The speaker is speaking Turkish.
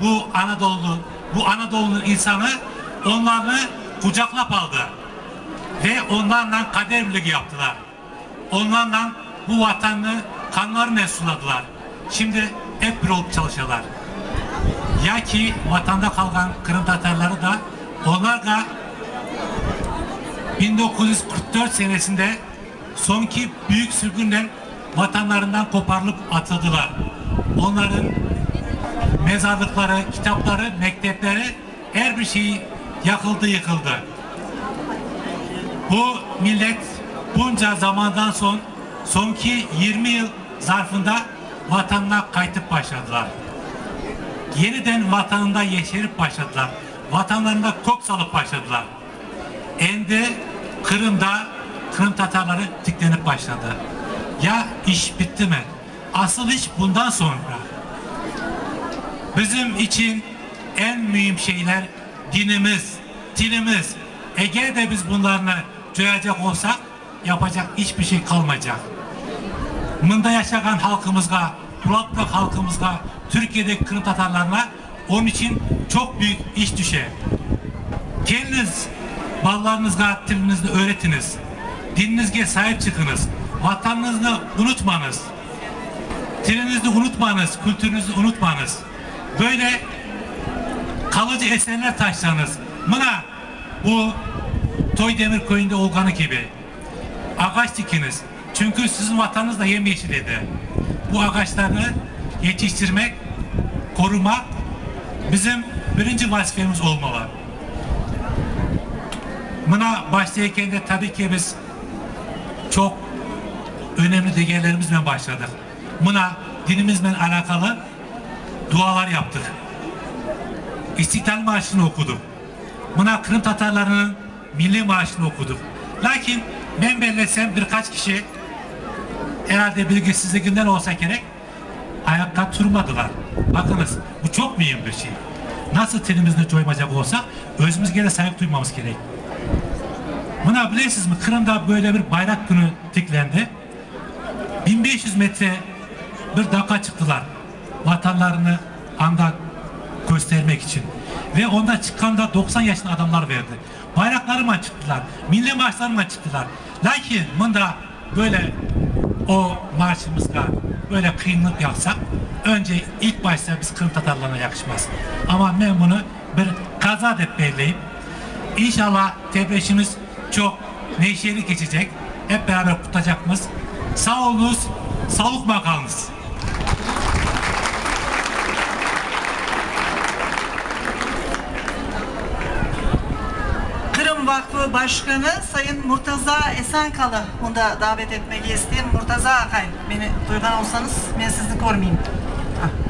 bu Anadolu, bu Anadolu'nun insanı onları kucaklap aldı. Ve onlarla kader birliği yaptılar. Onlarla bu vatanı kanlarını suladılar. Şimdi hep bir olup çalışıyorlar. Ya ki vatanda kalan Kırım Tatarları da onlar da 1944 senesinde sonki büyük sürgünden vatanlarından koparılıp atıldılar. Onların mezarlıkları, kitapları, mektepleri her bir şeyi yakıldı yıkıldı. Bu millet bunca zamandan son sonki 20 yıl zarfında vatanına kaytıp başladılar. Yeniden vatanında yeşerip başladılar. Vatanlarında kok salıp başladılar. Endi Kırım'da Kırım Tatarları tiklenip başladı. Ya iş bitti mi? Asıl iş bundan sonra. Bizim için en mühim şeyler dinimiz, dilimiz. Eğer de biz bunlarını coyacak olsak yapacak hiçbir şey kalmayacak. Mında yaşayan halkımızga, Kulaklık halkımızga, Türkiye'deki Kırım Tatarlarına onun için çok büyük iş düşer. Kendiniz ballarınızga dilinizi öğretiniz. Dininizge sahip çıkınız. Vatanınızı unutmanız. Dilinizi unutmanız, kültürünüzü unutmanız. Böyle kalıcı eserler taşlanız. Mına bu Toy Demir Köyü'nde olganı gibi. Ağaç dikiniz. Çünkü sizin vatanınız da yemyeşil edi. Bu ağaçları yetiştirmek, korumak bizim birinci vazifemiz olmalı. Buna başlayırken de tabii ki biz çok önemli değerlerimizle başladık. Buna dinimizle alakalı dualar yaptık. İstiklal Marşı'nı okuduk. Buna Kırım Tatarlarının Milli Marşı'nı okuduk. Lakin ben belirlesem birkaç kişi herhalde bilgisizliğinden olsa gerek ayakta durmadılar. Bakınız bu çok mühim bir şey. Nasıl tenimizde coymacak olsa özümüzge de sahip duymamız gerek. Buna bilirsiniz mi? Kırım'da böyle bir bayrak günü diklendi. 1500 metre bir daka çıktılar. Vatanlarını anda göstermek için. Ve onda çıkan da 90 yaşında adamlar verdi. Bayraklarıma çıktılar. Milli marşlarıma çıktılar. Lakin bunda böyle o marşımızda böyle kıyımlık yapsak önce ilk başta biz Kırım Tatarlarına yakışmaz. Ama ben bunu bir kaza deyip belirleyip İnşallah tebreşimiz çok neşeli geçecek. Hep beraber kutlayacağımız. Sağ olunuz, sağlık makamınız. Kırım Vakfı Başkanı Sayın Murtaza Esenkalı bunda davet etmek isteyen Murtaza Akay. Beni duygan olsanız ben sizi görmeyeyim. Hah.